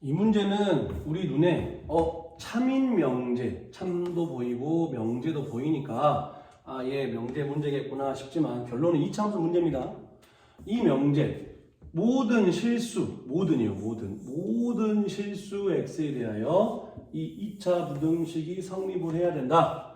이 문제는 우리 눈에 어 참인 명제 참도 보이고 명제도 보이니까 아 예 명제 문제겠구나 싶지만 결론은 이차함수 문제입니다. 이 명제 모든 실수 모든이요 모든 모든 실수 x에 대하여 이 2차 부등식이 성립을 해야 된다.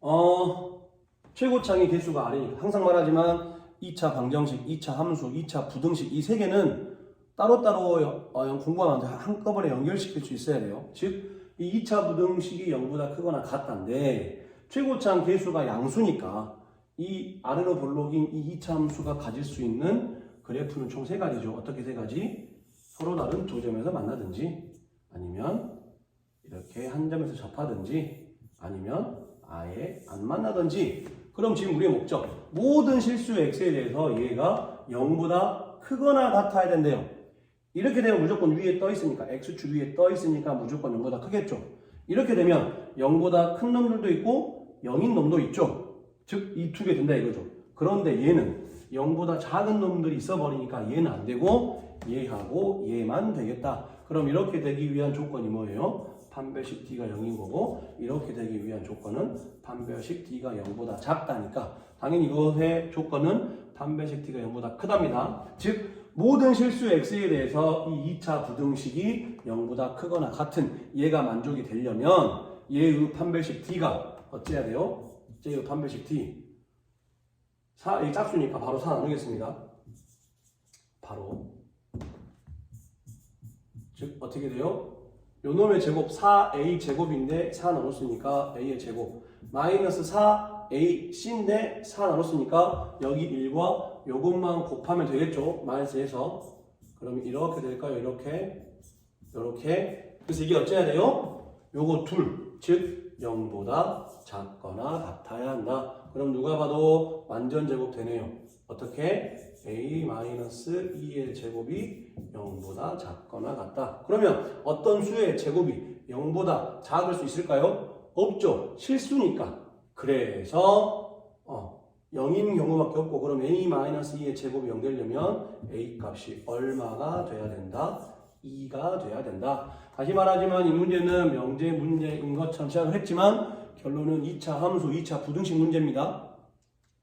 어 최고창의 개수가 아니니까 항상 말하지만 2차 방정식, 2차 함수, 2차 부등식 이 세 개는 따로따로 여- 어, 공부하면 한꺼번에 연결시킬 수 있어야 돼요. 즉, 이 2차 부등식이 0보다 크거나 같다인데 최고창 개수가 양수니까 이 아래로 볼록인 이 2차 함수가 가질 수 있는 그래프는 총세 가지죠. 어떻게 세 가지? 서로 다른 두 점에서 만나든지 아니면 이렇게 한 점에서 접하든지 아니면 아예 안 만나든지 그럼 지금 우리의 목적 모든 실수 x에 대해서 얘가 0보다 크거나 같아야 된대요. 이렇게 되면 무조건 위에 떠 있으니까 x축 위에 떠 있으니까 무조건 0보다 크겠죠. 이렇게 되면 0보다 큰 놈들도 있고 0인 놈도 있죠. 즉 이 두 개 된다 이거죠. 그런데 얘는 0보다 작은 놈들이 있어 버리니까 얘는 안 되고 얘하고 얘만 되겠다. 그럼 이렇게 되기 위한 조건이 뭐예요? 판별식 d가 0인 거고 이렇게 되기 위한 조건은 판별식 d가 0보다 작다니까 당연히 이것의 조건은 판별식 d가 0보다 크답니다. 즉 모든 실수 x에 대해서 이 2차 부등식이 0보다 크거나 같은 얘가 만족이 되려면 얘의 판별식 d가 어째야 돼요? 얘의 판별식 d 4, 이 짝수니까 바로 4 나누겠습니다. 바로 즉 어떻게 돼요? 요 놈의 제곱 4a 제곱인데 4 나눴으니까 a의 제곱 마이너스 4ac인데 4 나눴으니까 여기 1과 요것만 곱하면 되겠죠 마이너스에서 그럼 이렇게 될까요 이렇게 이렇게 그래서 이게 어째야 돼요? 요거 둘 즉 0보다 작거나 같아야 한다 그럼 누가 봐도 완전 제곱 되네요 어떻게? a-2의 제곱이 0보다 작거나 같다. 그러면 어떤 수의 제곱이 0보다 작을 수 있을까요? 없죠. 실수니까. 그래서 어, 0인 경우밖에 없고 그럼 a-2의 제곱이 0 되려면 a 값이 얼마가 돼야 된다? 2가 돼야 된다. 다시 말하지만 이 문제는 명제 문제인 것처럼 시작을 했지만 결론은 2차 함수, 2차 부등식 문제입니다.